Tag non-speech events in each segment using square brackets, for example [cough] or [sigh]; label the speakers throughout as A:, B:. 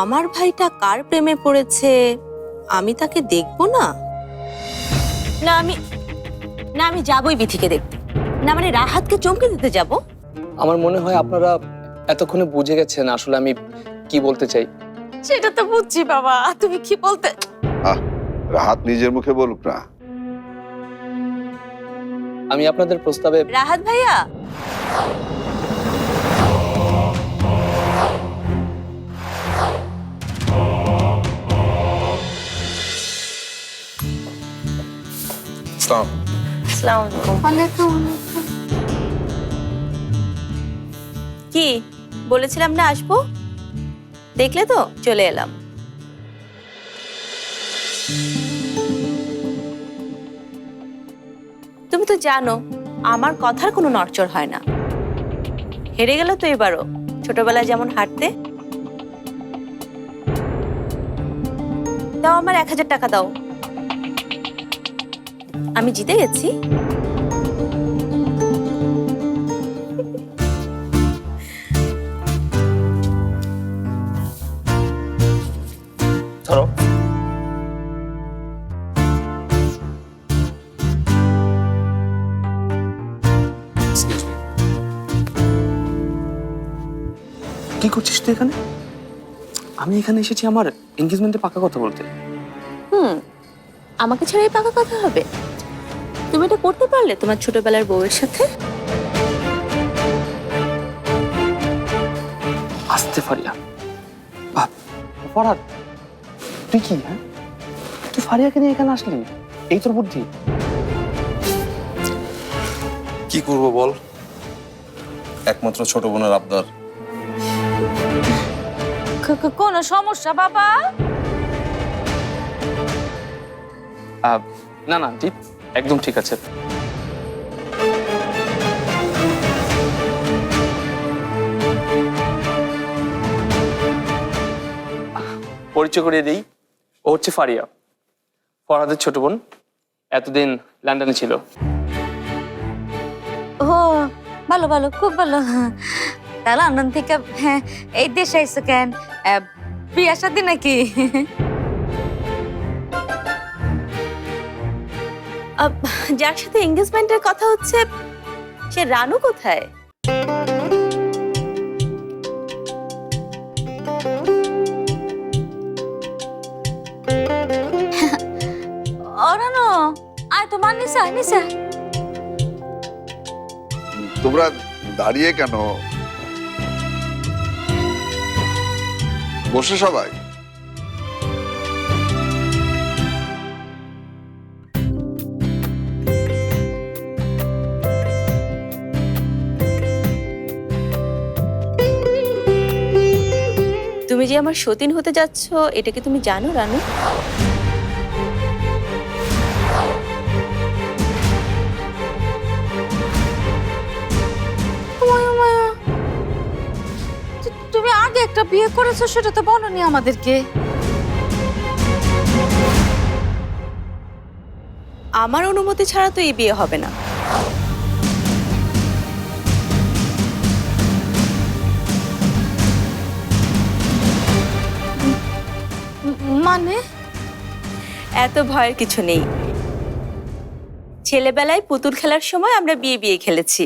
A: আমার ভাইটা কার প্রেমে পড়েছে? আমি তাকে দেখব না? না আমি না আমি যাবই বিথিকে দেখতে। না মানে রাহাতকে চমকে দিতে যাব?
B: আমার মনে হয় আপনারা এতক্ষণে বুঝে গেছেন আসলে আমি কি বলতে চাই।
A: সেটা তো বুঝছি বাবা তুমি কি বলতে আহ
C: রাহাত নিজের মুখে বলুক না।
B: আমি আপনাদের প্রস্তাবে
A: রাহাত ভাইয়া? আসসালামু আলাইকুম কি? বলেছিলাম না আসব? দেখলে তো? চলে এলাম। তুমি তো জানো আমার কথার কোনো নড়চড় হয় না। হেরে গেল তো এবারও ছোটবেলায় যেমন হাঁটতে। দাও আমার এক হাজার টাকা দাও। আমি জিতে গেছি।
B: ধরো। কি করছিস তুই এখানে? আমি এখানে এসেছি আমার এঙ্গেজমেন্টে পাকা কথা বলতে।
A: হুম আমাকে ছাড়াই পাকা কথা হবে? তুমি এটা করতে পারলে তোমার ছোটবেলার বউয়ের সাথে?
B: আসতে ফারিয়া। বাপ ফরহাদ তুই কি হ্যাঁ? তুই ফারিয়াকে নিয়ে এখানে আসলি? এই তোর বুদ্ধি।
D: কি করব বল? একমাত্র ছোট বোনের আবদার।
A: কোনো সমস্যা বাবা?
B: আহ, না না ঠিক একদম ঠিক আছে। পরিচয় করিয়ে দিই। ও হচ্ছে ফারিয়া। ফরহাদের ছোট বোন। এতদিন লন্ডনে ছিল।
E: ও ভালো ভালো খুব ভালো। তাহলে আনন্দ থেকে হ্যাঁ, এই দেশে আইসো কেন? বিয়া শাদী নাকি?
A: যার সাথে এঙ্গেজমেন্টের কথা হচ্ছে, সে রানু কোথায়?
E: অরানো, আয় তো মান নিসা নিসা
C: তোমরা দাঁড়িয়ে কেন? বসে সবাই।
A: তুমি যে আমার সতীন হতে যাচ্ছ এটা কি তুমি জানো রানু।
E: তুমি আগে একটা বিয়ে করেছ সেটা তো বলনি আমাদেরকে।
A: আমার অনুমতি ছাড়া তো এই বিয়ে হবে না। এত ভয়ের কিছু নেই। ছেলেবেলায় পুতুল খেলার সময় আমরা বিয়ে বিয়ে খেলেছি।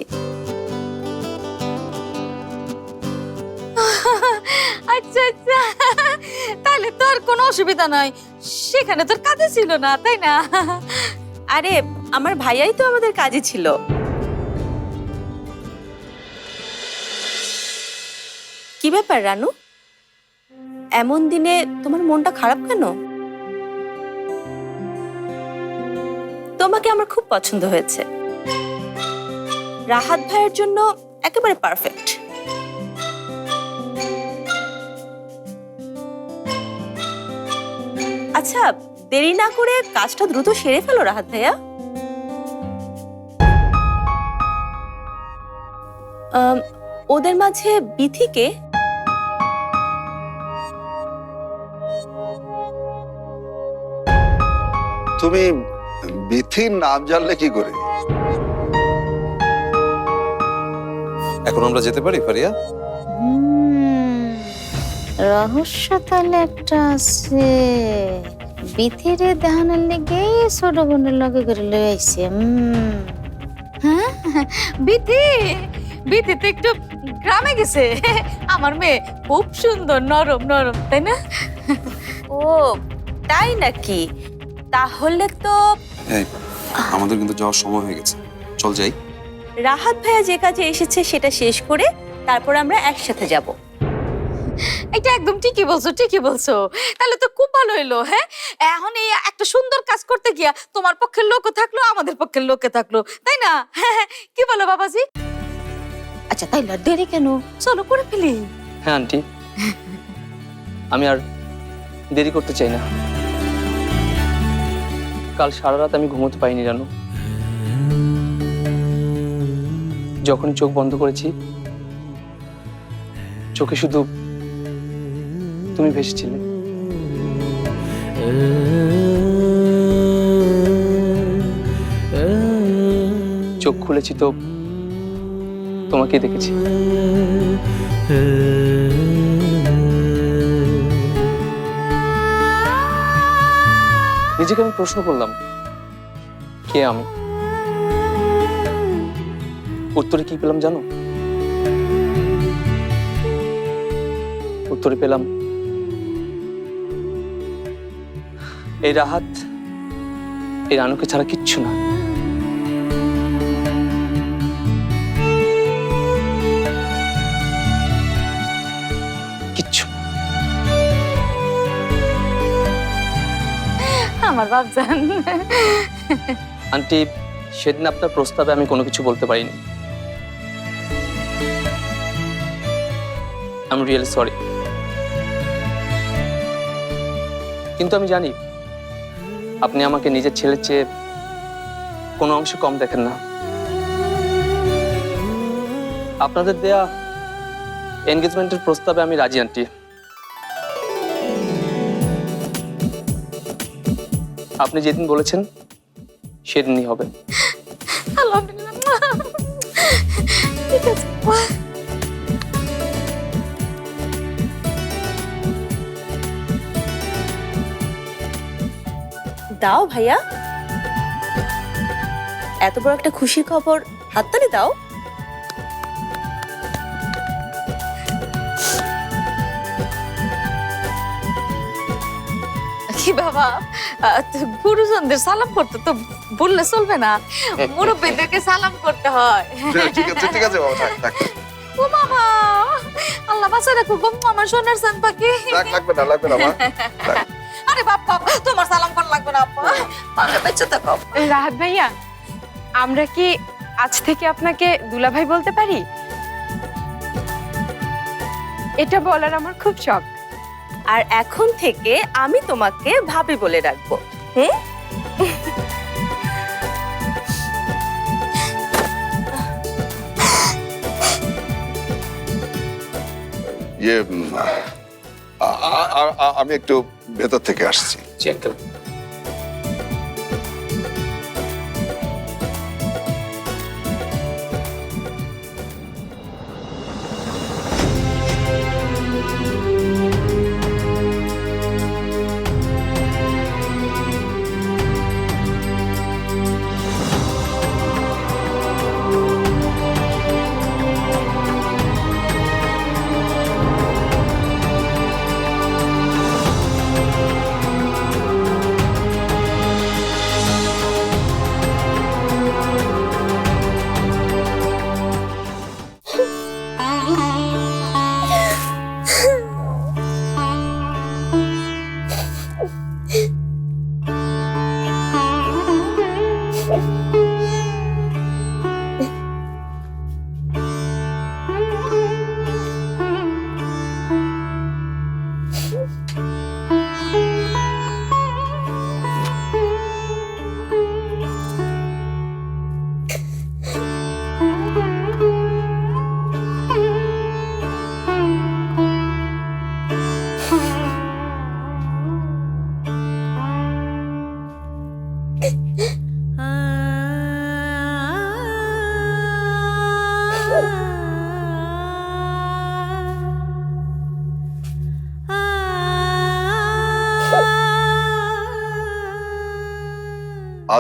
E: আচ্ছা আচ্ছা। তাহলে তোর কোনো অসুবিধা নাই। সেখানে তোর কাজে ছিল না তাই না?
A: আরে আমার ভাইয়াই তো আমাদের কাজে ছিল। কি ব্যাপার রানু? এমন দিনে তোমার মনটা খারাপ কেন? তোমাকে আমার খুব পছন্দ হয়েছে। রাহাত ভাইয়ের জন্য একেবারে পারফেক্ট আচ্ছা দেরি না করে কাজটা দ্রুত সেরে ফেলো রাহাত ভাইয়া। ওদের মাঝে বিথিকে
C: তুমি বিথির নাম জানলে কি করে?
D: এখন আমরা যেতে পারি ফারিয়া?
F: রহস্য তাহলে একটা আছে। বিথিরে দেহানের লেগে ছোট বোনের লগে করে লই আইছে উম। হ্যাঁ বিথি বিথি তো একটু গ্রামে গেছে। আমার মেয়ে খুব সুন্দর নরম নরম তাই না?
A: ও তাই নাকি? তাহলে তো
G: এই আমাদের কিন্তু যাওয়ার সময় হয়ে গেছে। চল যাই।
A: রাহাত ভাইয়া যে কাজে এসেছে সেটা শেষ করে তারপর আমরা একসাথে যাব।
F: এটা একদম ঠিকই বলছো ঠিকই বলছো। তাহলে তো খুব ভালো হইল হ্যাঁ? এখন এই একটা সুন্দর কাজ করতে গিয়া তোমার পক্ষের লোকও থাকল আমাদের পক্ষের লোকে থাকল তাই না? হ্যাঁ কি বলো বাবাজি? আচ্ছা তাইলে আর দেরি কেন? চলো করে ফেলি।
B: হ্যাঁ আন্টি। আমি আর দেরি করতে চাই না। কাল সারা রাত আমি ঘুমোতে পাইনি জানো? যখন চোখ বন্ধ করেছি, চোখে শুধু তুমি ভেসেছিলে। চোখ খুলেছি তো তোমাকে দেখেছি। নিজেকে আমি প্রশ্ন করলাম, কে আমি উত্তরে কি পেলাম জানো উত্তরে পেলাম, এই রাহাত, এই রানুকে ছাড়া কিচ্ছু না।
F: আমার বাপজান
B: আন্টি, সেদিন আপনার প্রস্তাবে আমি কোনো কিছু বলতে পারিনি। আমি রিয়েলি সরি কিন্তু আমি জানি, আপনি আমাকে নিজের ছেলের চেয়ে কোনো অংশে কম দেখেন না। আপনাদের দেয়া এনগেজমেন্টের প্রস্তাবে আমি রাজি, আন্টি। আপনি যেদিন বলেছেন, সেদিনই হবে।
A: দাও ভাইয়া। এত বড় একটা খুশির খবর হাততালি দাও।
F: কি বাবা। গুরুজনদের সালাম করতে তো বললে চলবে না। মুরব্বীদেরকে সালাম করতে হয়।
C: ঠিক আছে ঠিক আছে বাবা থাক থাক।
F: ও বাবা আল্লাহ বাঁচা রাখো গো আমার সোনার সান পাখি
C: লাগবে না লাগবে না
F: আরে বাপ্পা তোমার সালাম করা লাগবে না আপা পাশে বেঁচে থাকো।
H: রাহাত ভাইয়া আমরা কি আজ থেকে আপনাকে দুলাভাই বলতে পারি? এটা বলার আমার খুব শখ।
A: আর এখন থেকে আমি তোমাকে ভাবি বলে রাখব। হুম?
C: ইয়ে আমি একটু ভেতর থেকে আসছি।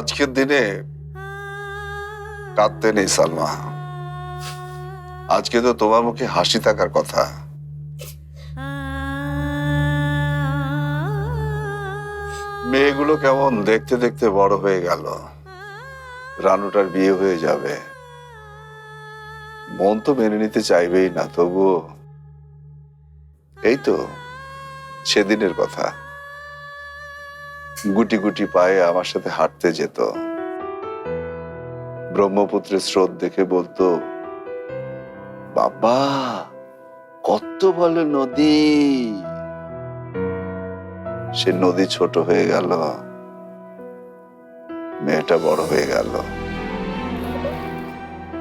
C: আজকের দিনে কাঁদতে নেই সালমা। আজকে তো তোমার মুখে হাসি থাকার কথা। মেয়েগুলো কেমন দেখতে দেখতে বড় হয়ে গেল। রানুটার বিয়ে হয়ে যাবে। মন তো মেনে নিতে চাইবেই না, তবুও। এই তো, সেদিনের কথা। গুটি গুটি পায়ে আমার সাথে হাঁটতে যেত। ব্রহ্মপুত্রের স্রোত দেখে বলতো, বাবা, কত বলে নদী! সে নদী ছোট হয়ে গেল। মেয়েটা বড় হয়ে গেল।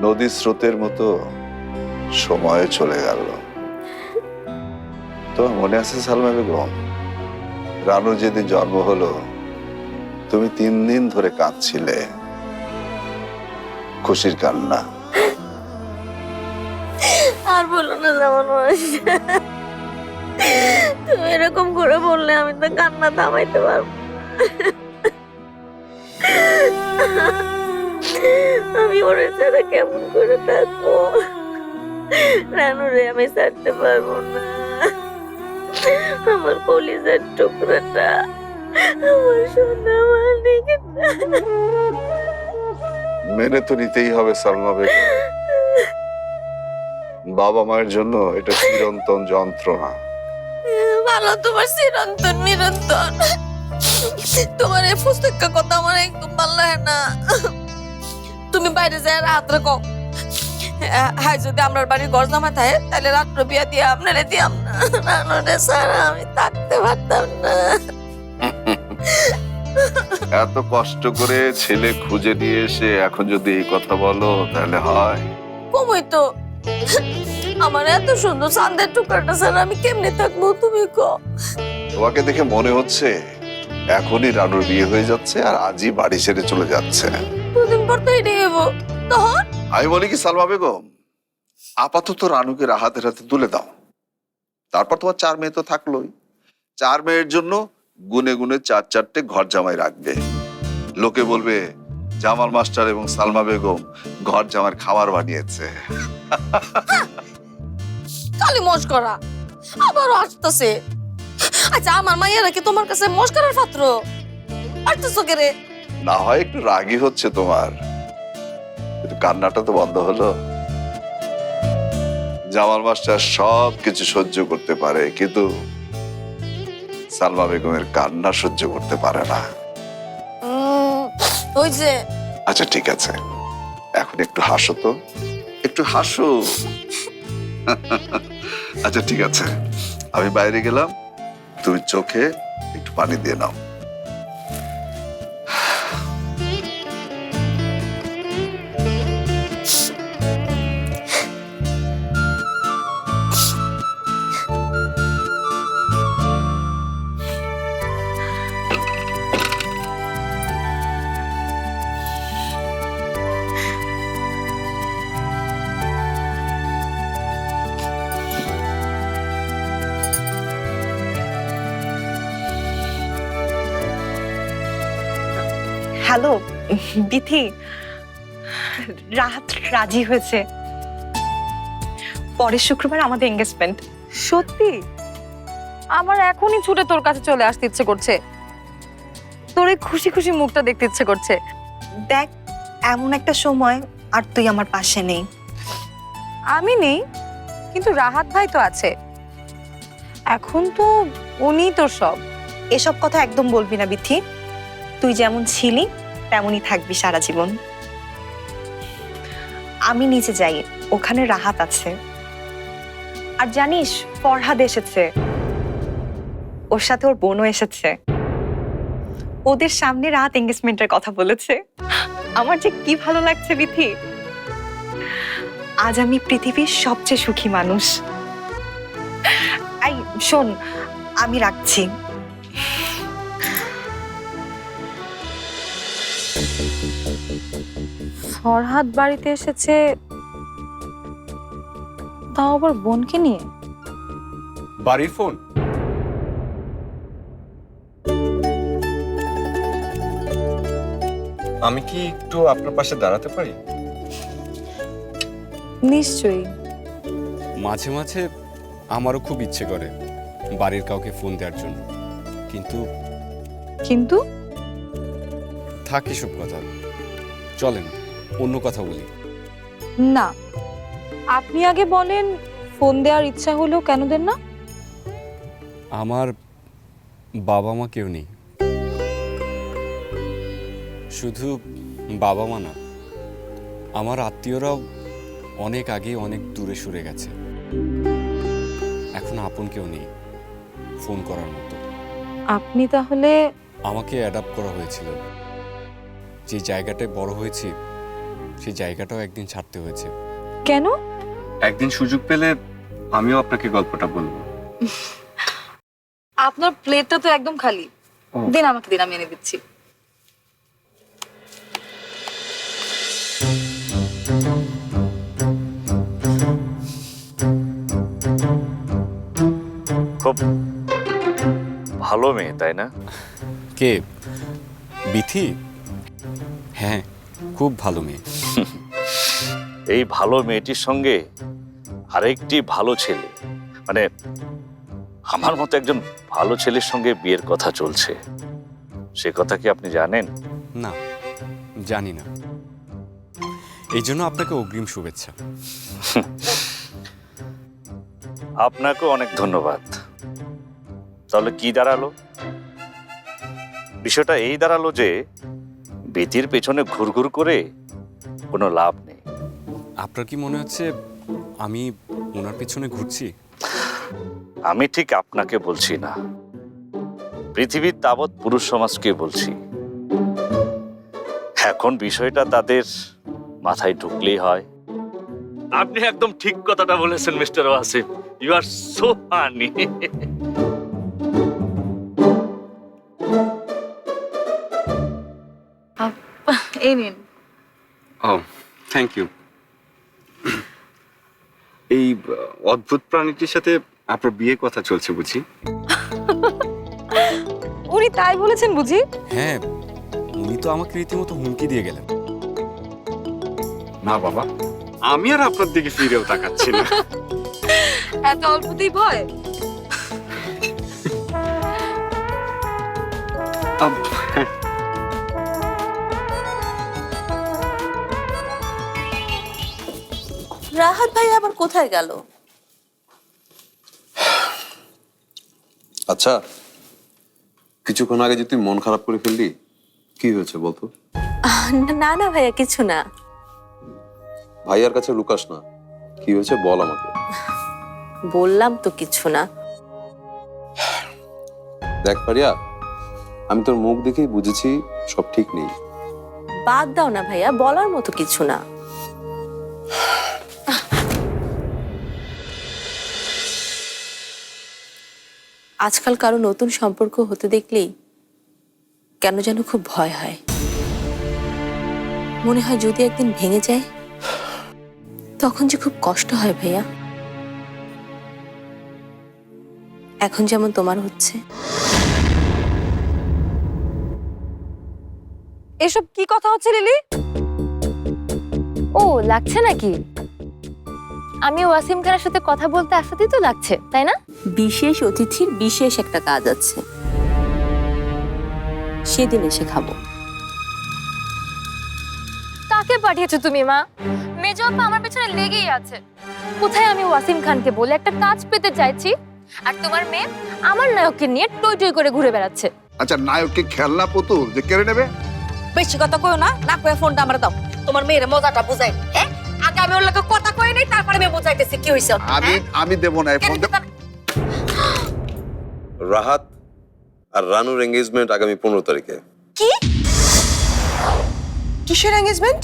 C: নদীর স্রোতের মতো সময় চলে গেল। তোমার মনে আছে সালমা বেগম? রানু যেদিন জন্ম হলো তুমি তিন দিন ধরে কাঁদছিলে। খুশির কান্না
A: আর বলো না যেমন তুমি এরকম করে বললে আমি তো কান্না থামাইতে পারব আমি ওর সাথে কেমন করে থাকব? রানু রে, আমি ছাড়তে পারব না। আমার কলিজার টুকরাটা আমার সোনা মানিকটা
C: মেনে তো নিতেই হবে, সালমা বেগম। বাবা মায়ের জন্য এটা চিরন্তন যন্ত্রণা।
A: ভালো, তোমার চিরন্তন নিরন্তন তোমার এই পুস্তকটা কথা আমার একদম ভালো লাগে না। তুমি বাইরে যায় রাত্রে কও হ্যাঁ যদি আমার বাড়ির ঘর জামা থাকে, তাহলে রাত্রে বিয়া দিয়ে আপনারে দিয়াম না। আমি থাকতে পারতাম না।
C: এত কষ্ট করে ছেলে খুঁজে নিয়ে এসে এখন যদি এই কথা বলো তাহলে হয়।
A: কমই তো। আমার এত সুন্দর চান্দের টুকরাটা ছাড়া আমি কেমনে থাকব তুমি কো?
C: তোমাকে দেখে মনে হচ্ছে এখনই রানুর বিয়ে হয়ে যাচ্ছে আর আজই বাড়ি ছেড়ে চলে যাচ্ছে।
A: দুদিন পর তো এটাই হব। তখন?
C: আমি বলি কি সালমা বেগম আপাতত রানুকে হাতের হাতে তুলে দাও। তারপর তোমার চার মেয়ে তো থাকলোই। চার মেয়ের জন্য গুনে গুনে চার চারটে ঘর জামাই রাখবে। লোকে বলবে জামাল মাস্টার এবং সালমা বেগম ঘর জামার খাবার বানিয়েছে।
A: খালি মস্করা আবারও আসতেছে। আচ্ছা আমার কি তোমার কাছে মস্করার পাত্র? আসতেছো কে রে
C: না হয় একটু রাগী হচ্ছে তোমার। কিন্তু কান্নাটা তো বন্ধ হলো। জামাল মাস্টার সব কিছু সহ্য করতে পারে কিন্তু সালমা বেগমের কান্না সহ্য করতে পারে না।
A: উম, ওই যে।
C: আচ্ছা ঠিক আছে। এখন একটু হাসো তো। একটু হাসো। আচ্ছা ঠিক আছে। আমি বাইরে গেলাম। তুমি চোখে একটু পানি দিয়ে নাও।
I: হ্যালো বিথি রাত রাজি হয়েছে। পরের শুক্রবার আমাদের এঙ্গেজমেন্ট
H: সত্যি? আমার এখনই ছুটে তোর কাছে চলে আসতে ইচ্ছে করছে। তোর এই খুশি খুশি মুখটা দেখতে ইচ্ছে করছে।
I: দেখ এমন একটা সময় আর তুই আমার পাশে নেই।
H: আমি নেই কিন্তু রাহাত ভাই তো আছে। এখন তো উনি তোর সব।
I: এসব কথা একদম বলবি না বিথি। তুই যেমন ছিলি তেমনই থাকবি সারা জীবন। আমি নিচে যাই, ওখানে রাহাত আছে। আর জানিস, ফরহাদ এসেছে। ওর সাথে ওর বোনও এসেছে। ওদের সামনে রাত এঙ্গেজমেন্টের কথা বলেছে। আমার যে কি ভালো লাগছে, বিথি। আজ আমি পৃথিবীর সবচেয়ে সুখী মানুষ। আই শোন, আমি রাখছি।
H: ফরহাদ বাড়িতে এসেছে। তাও আবার বোনকে নিয়ে?
D: বাড়ির ফোন? আমি কি একটু আপনার পাশে দাঁড়াতে পারি?
H: নিশ্চয়ই।
J: মাঝে মাঝে আমারও খুব ইচ্ছে করে বাড়ির কাউকে ফোন দেওয়ার জন্য। কিন্তু
H: কিন্তু?
J: থাক এসব কথা। চলেন। অন্য কথা বলি।
H: না। আপনি আগে বলেন ফোন দেওয়ার ইচ্ছা হলো কেন দেন না?
J: আমার বাবা মা কেউ নেই। শুধু বাবা মা না আমার আত্মীয়রাও অনেক আগে অনেক দূরে সরে গেছে। এখন আপন কেউ নেই ফোন করার মতো।
H: আপনি তাহলে
J: আমাকে অ্যাডাপ্ট করা হয়েছিল। যে জায়গাটায় বড় হয়েছি সেই জায়গাটাও একদিন ছাড়তে হয়েছে।
H: কেন?
D: একদিন সুযোগ পেলে আমিও আপনাকে গল্পটা বলব। [laughs]
H: আপনার প্লেটটা তো একদম খালি। দিন আমাকে দিন আমি এনে দিচ্ছি।
K: খুব ভালো মেয়ে তাই না?
J: কে? বিথি? হ্যাঁ। খুব ভালো মেয়ে। [laughs]
K: এই ভালো মেয়েটির সঙ্গে আরেকটি ভালো ছেলে। মানে আমার মতো একজন ভালো ছেলের সঙ্গে বিয়ের কথা চলছে। সে কথা কি আপনি জানেন?
J: না জানি না। এই জন্য আপনাকে অগ্রিম শুভেচ্ছা। [laughs]
K: আপনাকেও অনেক ধন্যবাদ। তাহলে কি দাঁড়াল? বিষয়টা এই দাঁড়াল যে বেতির পেছনে ঘুরঘুর করে কোনো লাভ নেই।
J: আপনার কি মনে হচ্ছে আমি ওনার পেছনে ঘুরছি?
K: আমি ঠিক আপনাকে বলছি না। পৃথিবীর তাবৎ পুরুষ সমাজকে বলছি। এখন বিষয়টা তাদের মাথায় ঢুকলেই হয়। আপনি একদম ঠিক কথাটা বলেছেন mister Wasif you are so funny [clears throat]
H: এই নিন
D: ও থ্যাংক ইউ এই অদ্ভুত প্রাণীটির সাথে আপনার বিয়ে কথা চলছে বুঝি? [laughs]
H: উনি তাই বলেছেন বুঝি?
J: হ্যাঁ উনি তো আমাকে রীতিমতো হুমকি দিয়ে গেলেন।
D: না বাবা আমি আর আপনার দিকে ফিরেও তাকাচ্ছি না। [laughs]
H: এত অল্পতেই ভয়?
A: রাহাত ভাই আবার কোথায় গেল?
G: আচ্ছা কিছুক্ষণ আগে যে তুই মন খারাপ করে ফেললি কি হয়েছে বলতো
A: না না ভাইয়া কিছু না।
G: ভাইয়ার কাছে লুকাস না। কি হয়েছে বল আমাকে।
A: বললাম তো কিছু না।
G: দেখ পারিয়া আমি তোর মুখ দেখেই বুঝেছি সব ঠিক নেই।
A: বাদ দাও না ভাইয়া বলার মতো কিছু না। আজকাল কারও নতুন সম্পর্ক হতে দেখলেই কেন যেন খুব ভয় হয়। মনে হয় যদি একদিন ভেঙে যায়, তখন যে খুব কষ্ট হয় ভাইয়া। এখন যেমন তোমার হচ্ছে।
H: এসব কি কথা হচ্ছে, লিলি?
F: ও, লাগছে নাকি? আমি ওয়াসিম খানের সাথে কথা বলতে আসতেই তো লাগছে তাই না?
A: বিশেষ অতিথির বিশেষ একটা কাজ আছে। সেদিন এসে খাব।
F: কাকে পাঠিয়েছো তুমি মা? মেজো আপা আমার পেছনে লেগেই আছে। কোথায় আমি ওয়াসিম খানকে বলে একটা কাজ পেতে চাইছি? আর তোমার মেয়ে আমার নায়ককে নিয়ে টই টই করে ঘুরে বেড়াচ্ছে।
C: আচ্ছা নায়ককে খেলনা পুতুল যে কেড়ে নেবে?
A: বেশি কথা কইও না না কয়ে ফোনটা আমার দাও। তোমার মেয়ের মজাটা বুঝাই। হ্যাঁ? আগে আমি ওর কথা কই নাই তারপরে আমি বুঝাইতেছি কি হইছে
C: আমি
A: হ্যাঁ?
C: আমি দেব না ফোন
G: রাহাত আর রানুর এঙ্গেজমেন্ট আগামী পনেরো তারিখে।
A: কি? কিসের এঙ্গেজমেন্ট